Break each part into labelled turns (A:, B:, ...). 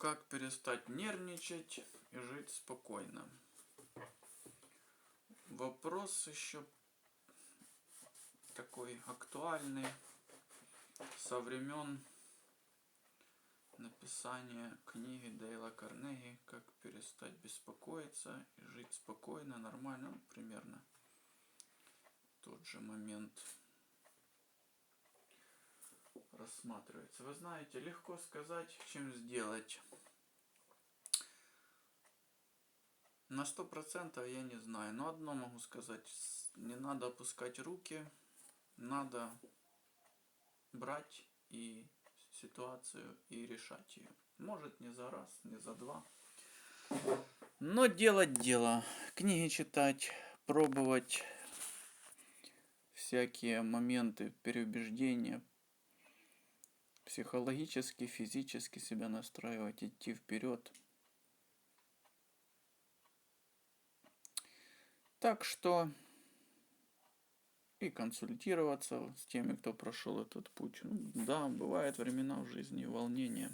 A: Как перестать нервничать и жить спокойно? Вопрос еще такой актуальный со времен написания книги Дейла Карнеги «Как перестать беспокоиться и жить спокойно, нормально», ну, примерно тот же момент рассматривается. Вы знаете, легко сказать, чем сделать. На сто процентов я не знаю, но одно могу сказать. Не надо опускать руки, надо брать и ситуацию и решать ее. Может не за раз, не за два. Но делать дело. Книги читать, пробовать всякие моменты переубеждения, психологически, физически себя настраивать, идти вперед. Так что и консультироваться с теми, кто прошел этот путь. Ну, да, бывают времена в жизни волнения.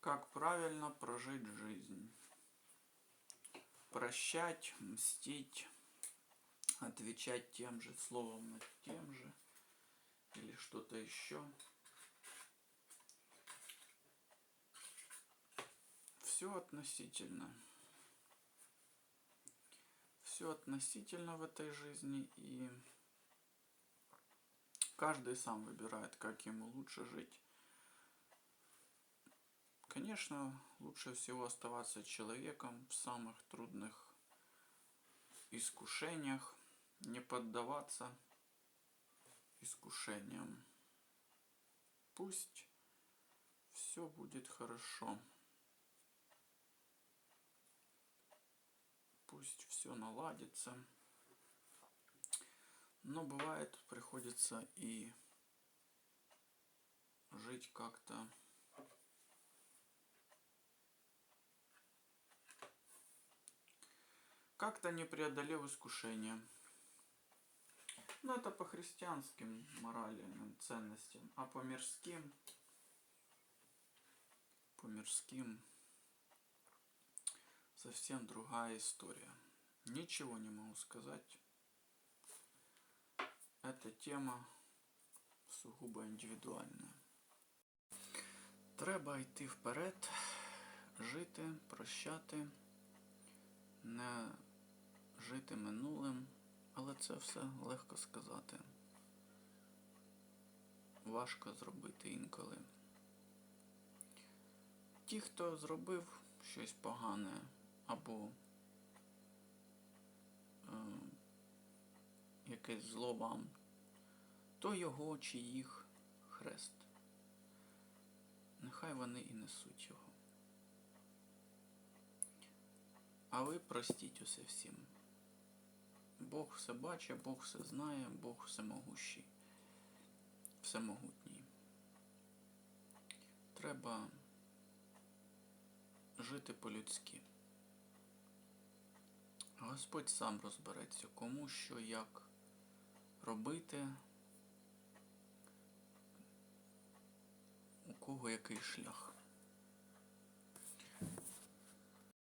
A: Как правильно прожить жизнь? Прощать, мстить, отвечать тем же словом тем же или что-то еще. Все относительно. Все относительно в этой жизни и каждый сам выбирает, как ему лучше жить. Конечно, лучше всего оставаться человеком в самых трудных искушениях, не поддаваться искушениям. Пусть все будет хорошо. Пусть все наладится. Но бывает, приходится и жить как-то как-то не преодолев искушения. Ну, это по христианским моральным ценностям, а по мирским, по мирским совсем другая история. Ничего не могу сказать. Эта тема сугубо індивідуальна. Треба йти вперед, жити, прощати, не жити минулим, це все легко сказати. Важко зробити інколи. Ті, хто зробив щось погане або е, якесь зло вам, то його чи їх хрест. Нехай вони і несуть його. А ви простіть усе всім. Бог все бачить, Бог все знає, Бог всемогущий, всемогутній. Треба жити по-людськи. Господь сам розбереться, кому що як робити, у кого який шлях.